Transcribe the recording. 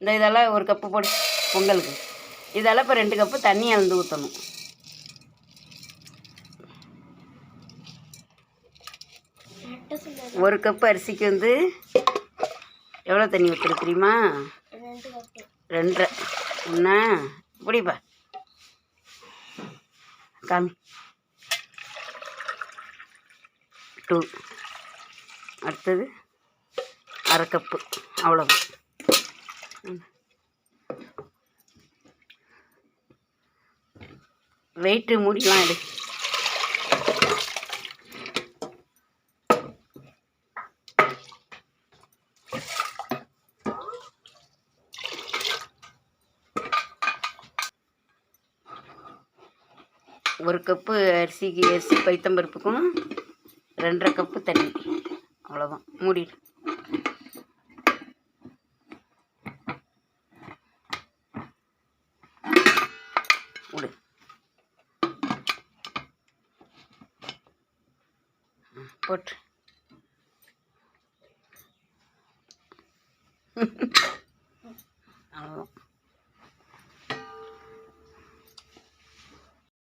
இந்த இதெல்லாம் ஒரு கப்பு போட்டு பொங்கலுக்கு. இதெல்லாம் இப்போ ரெண்டு கப்பு தண்ணி அளந்து ஊற்றணும் ஒரு கப்பு அரிசிக்கு வந்து எவ்வளோ தண்ணி ஊற்றுறது தெரியுமா? ரெண்டரை. ஒன்றா இப்படிப்பா காமி. டூ அடுத்தது அரை கப்பு. அவ்வளோதான் வெயிட்டு மூடிலாம் எடு. ஒரு கப்பு அரிசிக்கு அரிசி பைத்தம்பருப்புக்கும் ரெண்டரை கப்பு தண்ணி. அவ்வளோதான் மூடிடு. போட்டு.